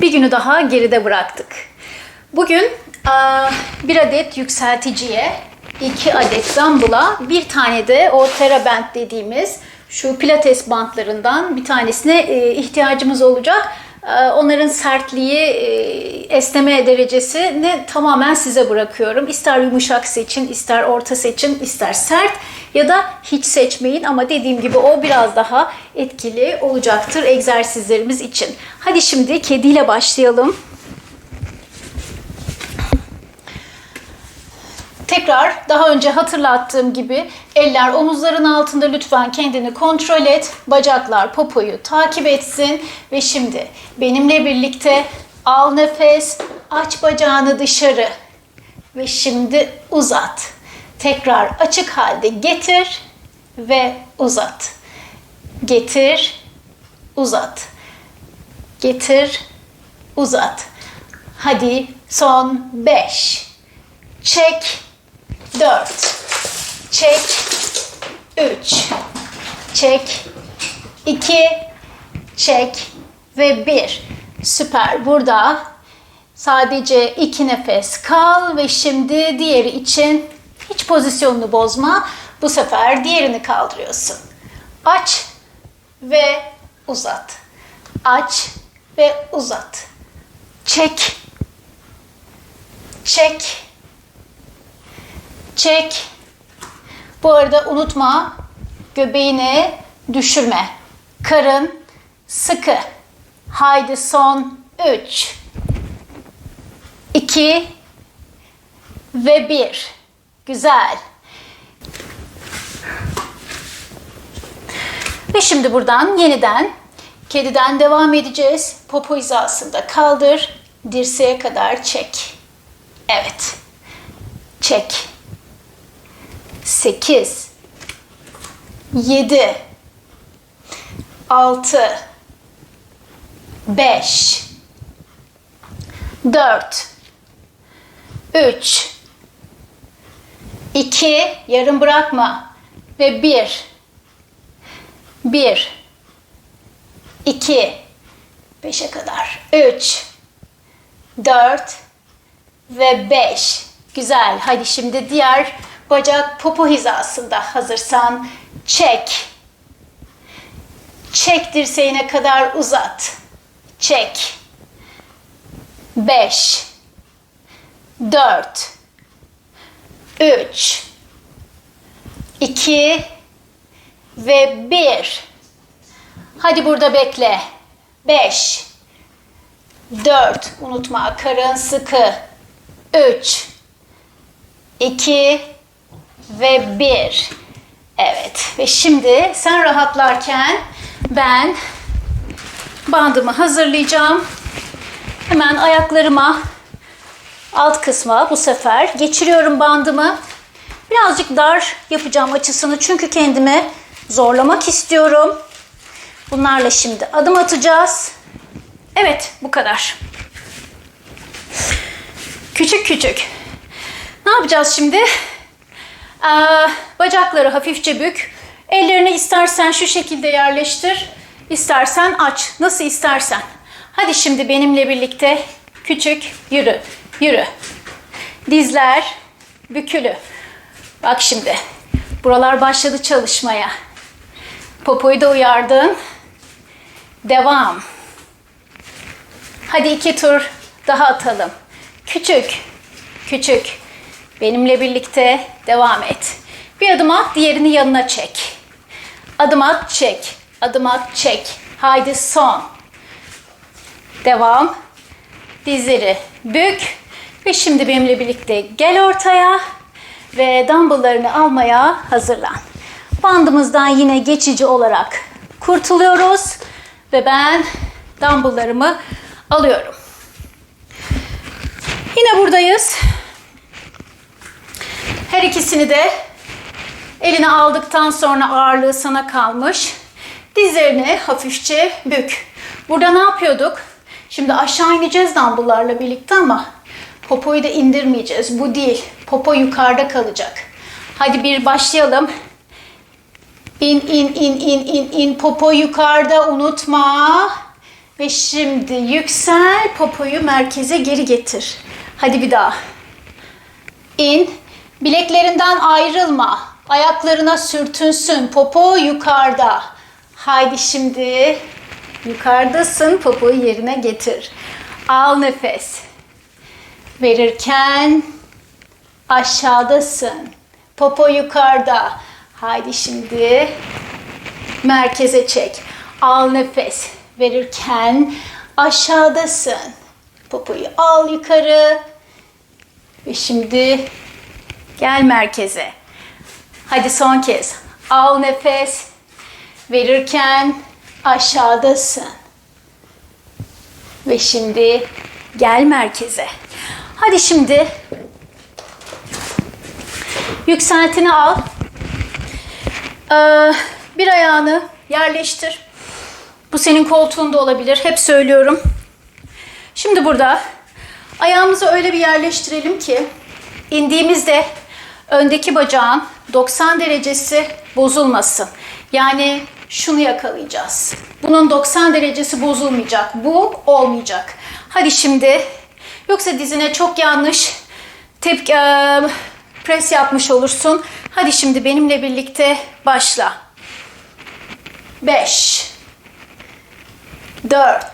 Bir günü daha geride bıraktık. Bugün bir adet yükselticiye, iki adet dumbbell'a, bir tane de o teraband dediğimiz şu pilates bantlarından bir tanesine e, ihtiyacımız olacak. E, Onların sertliği, e, esneme derecesi ne tamamen size bırakıyorum. İster yumuşak seçin, ister orta seçin, ister sert ya da hiç seçmeyin ama dediğim gibi o biraz daha etkili olacaktır egzersizlerimiz için. Hadi şimdi kediyle başlayalım. Tekrar daha önce hatırlattığım gibi eller omuzların altında lütfen kendini kontrol et. Bacaklar popoyu takip etsin ve şimdi benimle birlikte al nefes, aç bacağını dışarı ve şimdi uzat. Tekrar açık halde getir ve uzat. Getir, uzat. Getir, uzat. Hadi son 5. Çek 4. Çek 3. Çek 2. Çek ve 1. Süper. Burada sadece iki nefes kal ve şimdi diğeri için hiç pozisyonunu bozma. Bu sefer diğerini kaldırıyorsun. Aç ve uzat. Aç ve uzat. Çek. Çek. Çek. Bu arada unutma göbeğini düşürme. Karın sıkı. Haydi son 3 2 ve 1. Güzel. Ve şimdi buradan yeniden kediden devam edeceğiz. Popo hizasında kaldır. Dirseğe kadar çek. Evet. Çek. 8 7 6 5 4 3 2 yarım bırakma ve 1 1 2 5'e kadar 3 4 ve 5 güzel hadi şimdi diğer bacak popo hizasında hazırsan çek. Çek dirseğine kadar uzat. Çek. 5 4 3 2 ve 1 Hadi burada bekle. 5 4 unutma karın sıkı. 3 2 ve 1 Evet ve şimdi sen rahatlarken ben bandımı hazırlayacağım. Hemen ayaklarıma alt kısma bu sefer geçiriyorum bandımı. Birazcık dar yapacağım açısını çünkü kendimi zorlamak istiyorum. Bunlarla şimdi adım atacağız. Evet bu kadar. Küçük küçük. Ne yapacağız şimdi? Bacakları hafifçe bük. Ellerini istersen şu şekilde yerleştir. İstersen aç. Nasıl istersen. Hadi şimdi benimle birlikte küçük yürü. Yürü. Dizler bükülü. Bak şimdi. Buralar başladı çalışmaya. Popoyu da uyardın. Devam. Hadi iki tur daha atalım. Küçük, küçük. Benimle birlikte devam et. Bir adım at, diğerini yanına çek. Adım at, çek. Adım at, çek. Haydi son. Devam. Dizleri bük. Ve şimdi benimle birlikte gel ortaya ve dumbbelllarını almaya hazırlan. Bandımızdan yine geçici olarak kurtuluyoruz ve ben dumbbelllarımı alıyorum. Yine buradayız. Her ikisini de eline aldıktan sonra ağırlığı sana kalmış. Dizlerini hafifçe bük. Burada ne yapıyorduk? Şimdi aşağı ineceğiz dumbbelllarla birlikte ama popoyu da indirmeyeceğiz. Bu değil. Popo yukarıda kalacak. Hadi bir başlayalım. İn in in in in in popo yukarıda unutma. Ve şimdi yüksel popoyu merkeze geri getir. Hadi bir daha. İn. Bileklerinden ayrılma. Ayaklarına sürtünsün. Popo yukarıda. Haydi şimdi. Yukarıdasın. Popoyu yerine getir. Al nefes. Verirken aşağıdasın. Popo yukarıda. Haydi şimdi merkeze çek. Al nefes. Verirken aşağıdasın. Popoyu al yukarı. Ve şimdi gel merkeze. Hadi son kez. Al nefes. Verirken aşağıdasın. Ve şimdi gel merkeze. Hadi şimdi yükseltini al. Ee, bir ayağını yerleştir. Bu senin koltuğunda olabilir. Hep söylüyorum. Şimdi burada ayağımızı öyle bir yerleştirelim ki indiğimizde öndeki bacağın 90 derecesi bozulmasın. Yani şunu yakalayacağız. Bunun 90 derecesi bozulmayacak. Bu olmayacak. Hadi şimdi yoksa dizine çok yanlış tepki e, pres yapmış olursun. Hadi şimdi benimle birlikte başla. 5 4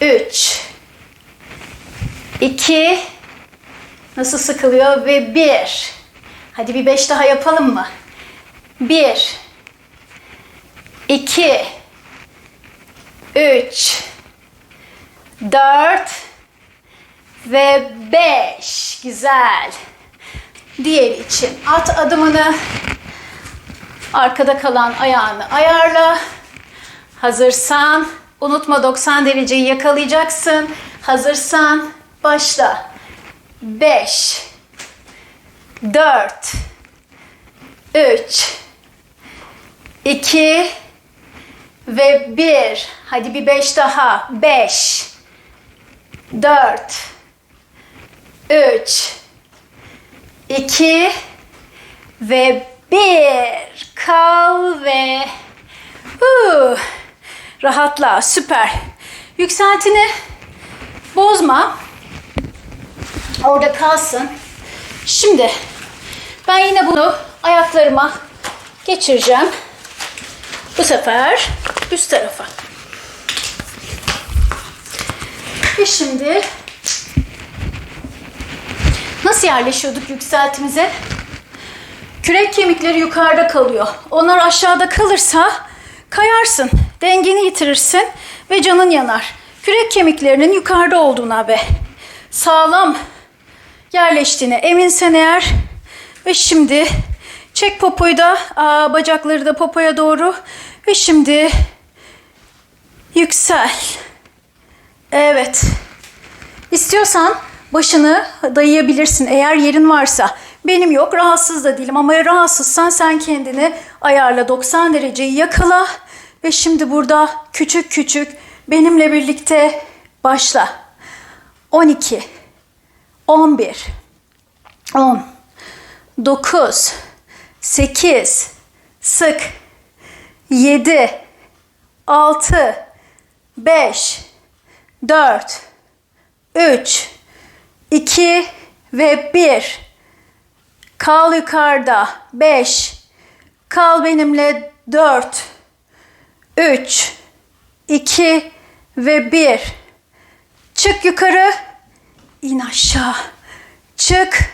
3 2 Nasıl sıkılıyor ve 1 Hadi bir 5 daha yapalım mı? 1 2 3 4 ve 5 Güzel. Diğer için at adımını arkada kalan ayağını ayarla. Hazırsan unutma 90 dereceyi yakalayacaksın. Hazırsan başla. 5 4 3 2 ve 1. Hadi bir 5 daha. 5 4 3 2 ve 1. Kal ve Huu. rahatla. Süper. Yükseltini bozma. Orada kalsın. Şimdi ben yine bunu ayaklarıma geçireceğim. Bu sefer üst tarafa. Ve şimdi nasıl yerleşiyorduk yükseltimize? Kürek kemikleri yukarıda kalıyor. Onlar aşağıda kalırsa kayarsın, dengeni yitirirsin ve canın yanar. Kürek kemiklerinin yukarıda olduğuna ve sağlam yerleştiğine eminsen eğer ve şimdi çek popoyu da aa, bacakları da popoya doğru ve şimdi yüksel. Evet. İstiyorsan başını dayayabilirsin eğer yerin varsa. Benim yok rahatsız da değilim ama rahatsızsan sen kendini ayarla 90 dereceyi yakala ve şimdi burada küçük küçük benimle birlikte başla. 12 11 10 9 8 sık 7 6 5 4 3 2 ve 1 Kal yukarıda 5 Kal benimle 4 3 2 ve 1 Çık yukarı in aşağı. Çık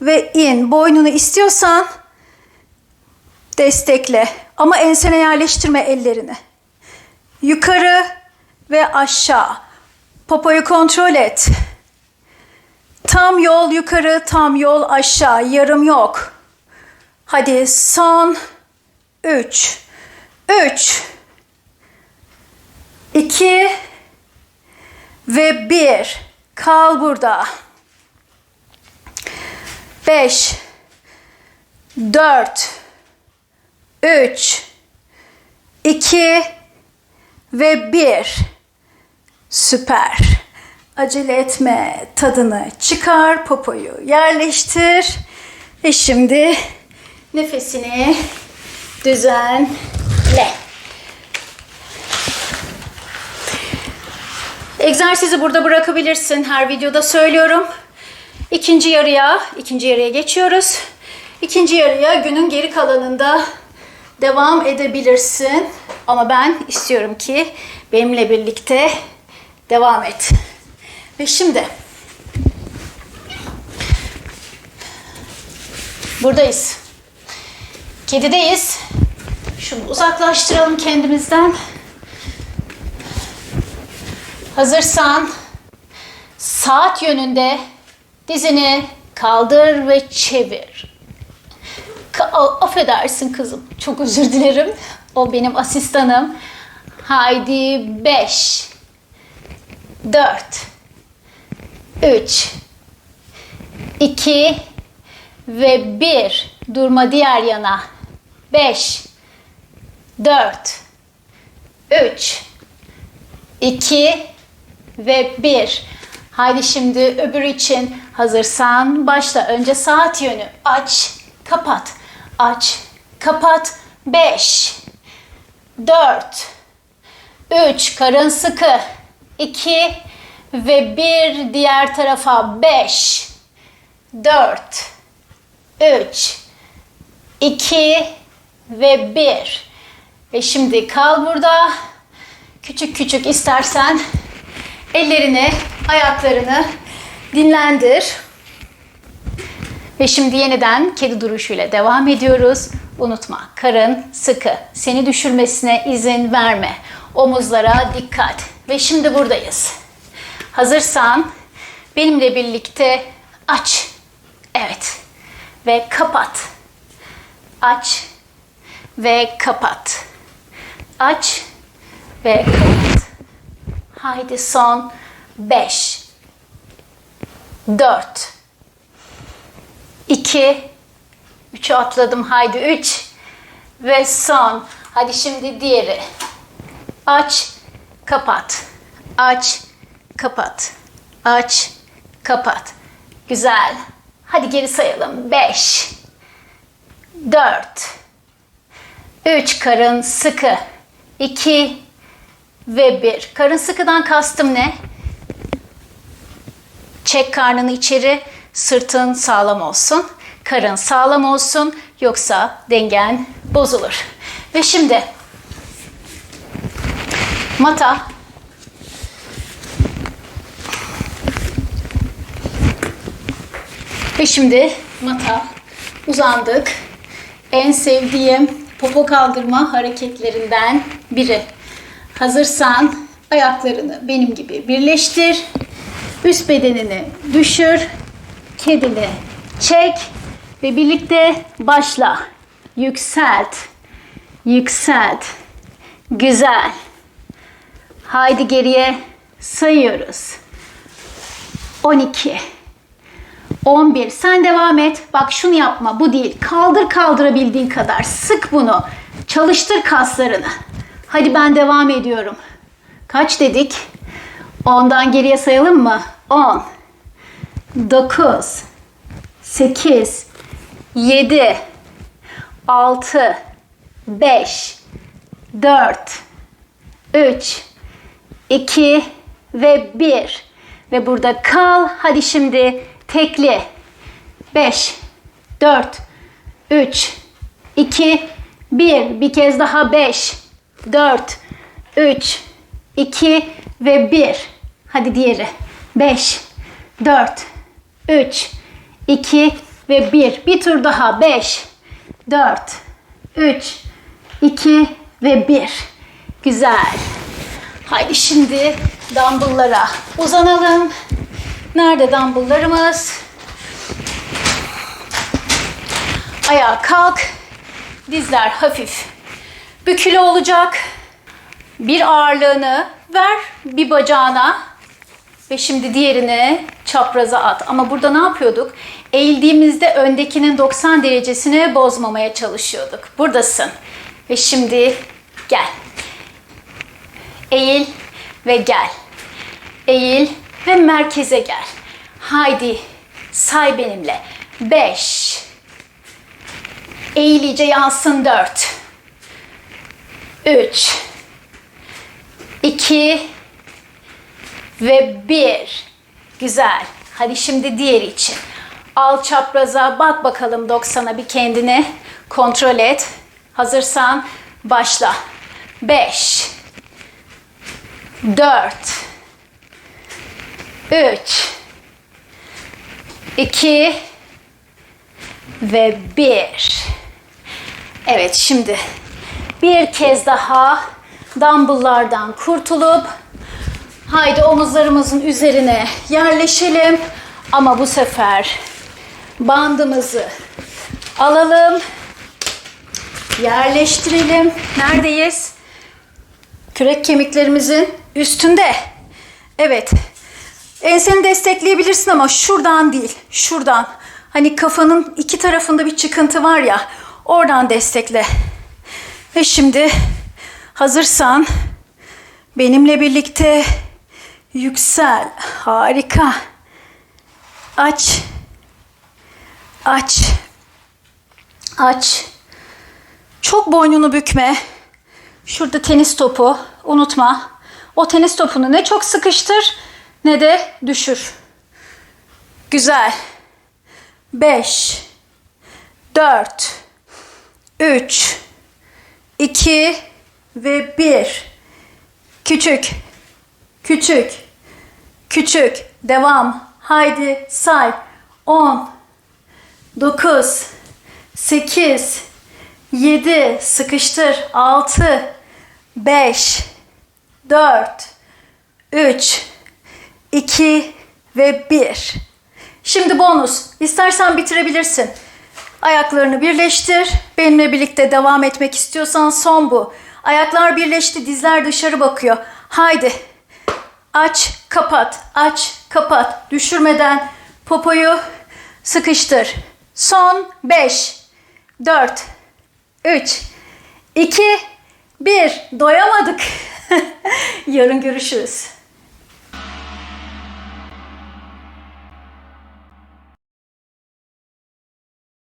ve in. Boynunu istiyorsan destekle. Ama ensene yerleştirme ellerini. Yukarı ve aşağı. Popoyu kontrol et. Tam yol yukarı tam yol aşağı. Yarım yok. Hadi son 3 3 2 ve 1 kal burada 5 4 3 2 ve 1 Süper. Acele etme. Tadını çıkar. Popoyu yerleştir. Ve şimdi nefesini düzenle. Egzersizi burada bırakabilirsin. Her videoda söylüyorum. İkinci yarıya, ikinci yarıya geçiyoruz. İkinci yarıya günün geri kalanında devam edebilirsin. Ama ben istiyorum ki benimle birlikte devam et. Ve şimdi buradayız. Kedideyiz. Şunu uzaklaştıralım kendimizden. Hazırsan saat yönünde dizini kaldır ve çevir. Ka- affedersin kızım. Çok özür dilerim. O benim asistanım. Haydi 5 4 3 2 ve 1 durma diğer yana 5 4 3 2 ve 1 Haydi şimdi öbür için hazırsan başla. Önce saat yönü. Aç, kapat, aç, kapat. 5 4 3 karın sıkı. 2 ve 1 diğer tarafa. 5 4 3 2 ve 1 ve şimdi kal burada. Küçük küçük istersen ellerini ayaklarını dinlendir ve şimdi yeniden kedi duruşuyla devam ediyoruz. Unutma karın sıkı. Seni düşürmesine izin verme. Omuzlara dikkat. Ve şimdi buradayız. Hazırsan benimle birlikte aç. Evet. Ve kapat. Aç ve kapat. Aç ve kapat. Haydi son 5 4 2 3'ü atladım. Haydi 3 ve son. Hadi şimdi diğeri. Aç, kapat. Aç, kapat. Aç, kapat. Güzel. Hadi geri sayalım. 5 4 3 karın sıkı. 2 ve 1. Karın sıkıdan kastım ne? Çek karnını içeri, sırtın sağlam olsun. Karın sağlam olsun yoksa dengen bozulur. Ve şimdi mata ve şimdi mata uzandık. En sevdiğim popo kaldırma hareketlerinden biri. Hazırsan ayaklarını benim gibi birleştir. Üst bedenini düşür. Kedini çek ve birlikte başla. Yükselt. Yükselt. Güzel. Haydi geriye sayıyoruz. 12 11. Sen devam et. Bak şunu yapma. Bu değil. Kaldır kaldırabildiğin kadar. Sık bunu. Çalıştır kaslarını. Hadi ben devam ediyorum. Kaç dedik? 10'dan geriye sayalım mı? 10 9 8 7 6 5 4 3 2 ve 1 ve burada kal. Hadi şimdi tekli. 5 4 3 2 1 bir kez daha 5 4 3 2 ve 1 hadi diğeri. 5 4 3 2 ve 1 bir tur daha. 5 4 3 2 ve 1 güzel. Haydi şimdi dumbbelllara uzanalım. Nerede dumbbelllarımız? Ayağa kalk. Dizler hafif bükülü olacak bir ağırlığını ver bir bacağına ve şimdi diğerini çapraza at. Ama burada ne yapıyorduk? Eğildiğimizde öndekinin 90 derecesini bozmamaya çalışıyorduk. Buradasın. Ve şimdi gel. Eğil ve gel. Eğil ve merkeze gel. Haydi say benimle. 5 Eğil iyice yansın 4 3 2 ve 1. Güzel. Hadi şimdi diğer için. Al çapraza bak bakalım 90'a bir kendini kontrol et. Hazırsan başla. 5 4 3 2 ve 1 Evet şimdi bir kez daha dumbbelllardan kurtulup haydi omuzlarımızın üzerine yerleşelim. Ama bu sefer bandımızı alalım yerleştirelim. Neredeyiz? Kürek kemiklerimizin üstünde. Evet enseni destekleyebilirsin ama şuradan değil şuradan. Hani kafanın iki tarafında bir çıkıntı var ya oradan destekle ve şimdi hazırsan benimle birlikte yüksel. Harika. Aç. Aç. Aç. Çok boynunu bükme. Şurada tenis topu. Unutma. O tenis topunu ne çok sıkıştır ne de düşür. Güzel. 5 4 3 2 ve 1. Küçük. Küçük. Küçük. Devam. Haydi say. 10 9 8 7 sıkıştır. 6 5 4 3 2 ve 1. Şimdi bonus. İstersen bitirebilirsin. Ayaklarını birleştir. Benimle birlikte devam etmek istiyorsan son bu. Ayaklar birleşti, dizler dışarı bakıyor. Haydi. Aç, kapat, aç, kapat. Düşürmeden popoyu sıkıştır. Son 5, 4, 3, 2, 1. Doyamadık. Yarın görüşürüz.